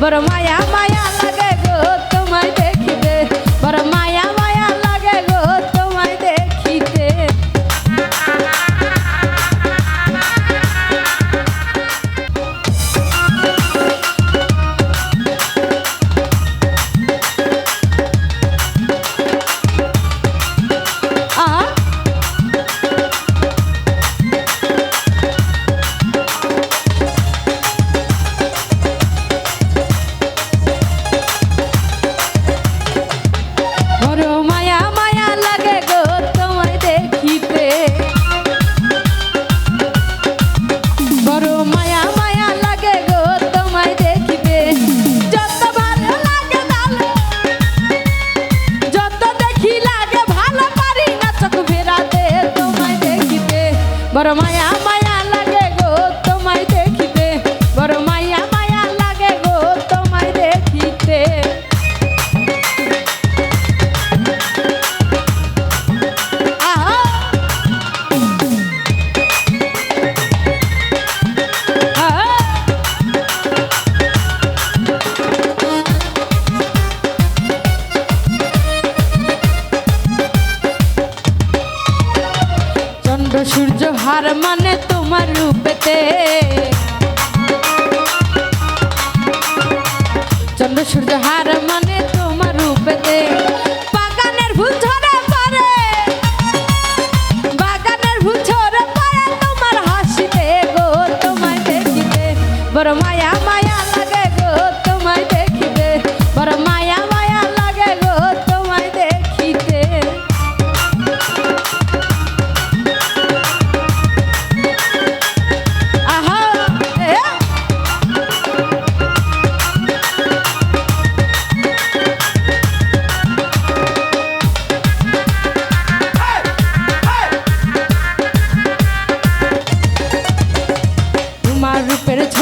বড় মায়া মায়া লাগে গো তোমায়। বড় মায়া মায়া সূর্য হার মানে তোমার রূপেতে। চন্দ্র সূর্য হার মানে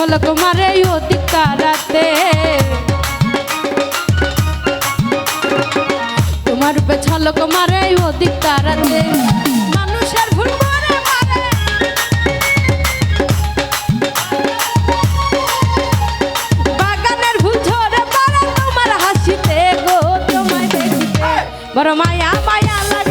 ঝলক মারে অধিক তারাতে তোমার রূপে ঝলক মারে অধিক তারাতে মানুষের ভুল বড় মায়া মায়া লাগে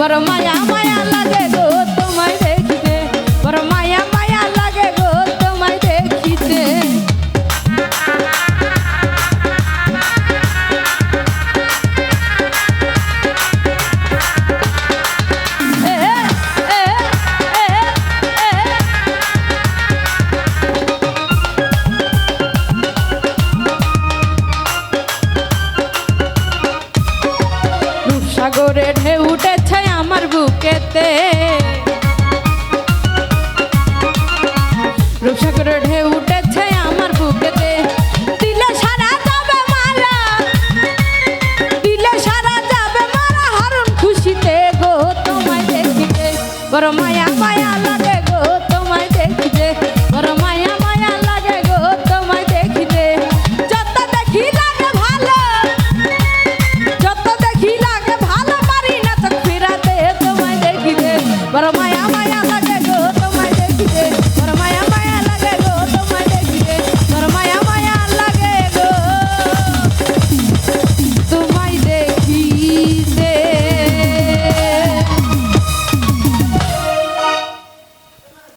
বড় মায়া মায়া লাগে গো তোমায় দেখিতে। বড় মায়া মায়া লাগে গো তোমায় দেখিতে। আমার বুকেতে রূপসাগরের ঢেউ উঠেছে আমার বুকেতে। দিলে সারা যাবে মারা দিলে সারা যাবে মারা হারুন খুশিতে গো, তোমায় দেখিতে। বড় মায়া মায়া